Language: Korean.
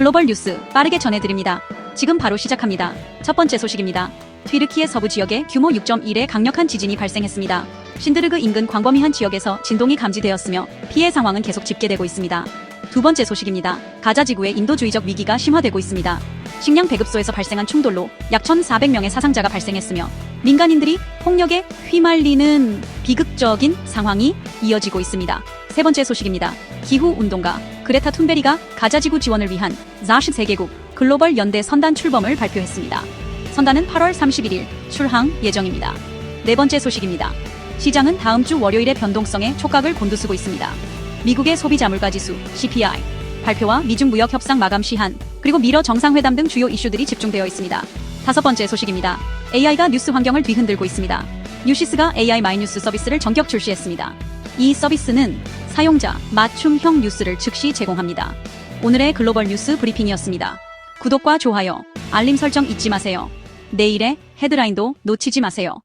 글로벌 뉴스 빠르게 전해드립니다. 지금 바로 시작합니다. 첫 번째 소식입니다. 튀르키예 서부 지역에 규모 6.1의 강력한 지진이 발생했습니다. 신드르그 인근 광범위한 지역에서 진동이 감지되었으며 피해 상황은 계속 집계되고 있습니다. 두 번째 소식입니다. 가자 지구의 인도주의적 위기가 심화되고 있습니다. 식량 배급소에서 발생한 충돌로 약 1,400명의 사상자가 발생했으며 민간인들이 폭력에 휘말리는 비극적인 상황이 이어지고 있습니다. 세 번째 소식입니다. 기후 운동가 그레타 툰베리가 가자지구 지원을 위한 43개국 글로벌 연대 선단 출범을 발표했습니다. 선단은 8월 31일 출항 예정입니다. 네 번째 소식입니다. 시장은 다음 주 월요일의 변동성에 촉각을 곤두쓰고 있습니다. 미국의 소비자 물가 지수 CPI 발표와 미중 무역 협상 마감 시한 그리고 미러 정상회담 등 주요 이슈들이 집중되어 있습니다. 다섯 번째 소식입니다. AI가 뉴스 환경을 뒤흔들고 있습니다. 뉴시스가 AI 마이뉴스 서비스를 전격 출시했습니다. 이 서비스는 사용자 맞춤형 뉴스를 즉시 제공합니다. 오늘의 글로벌 뉴스 브리핑이었습니다. 구독과 좋아요, 알림 설정 잊지 마세요. 내일의 헤드라인도 놓치지 마세요.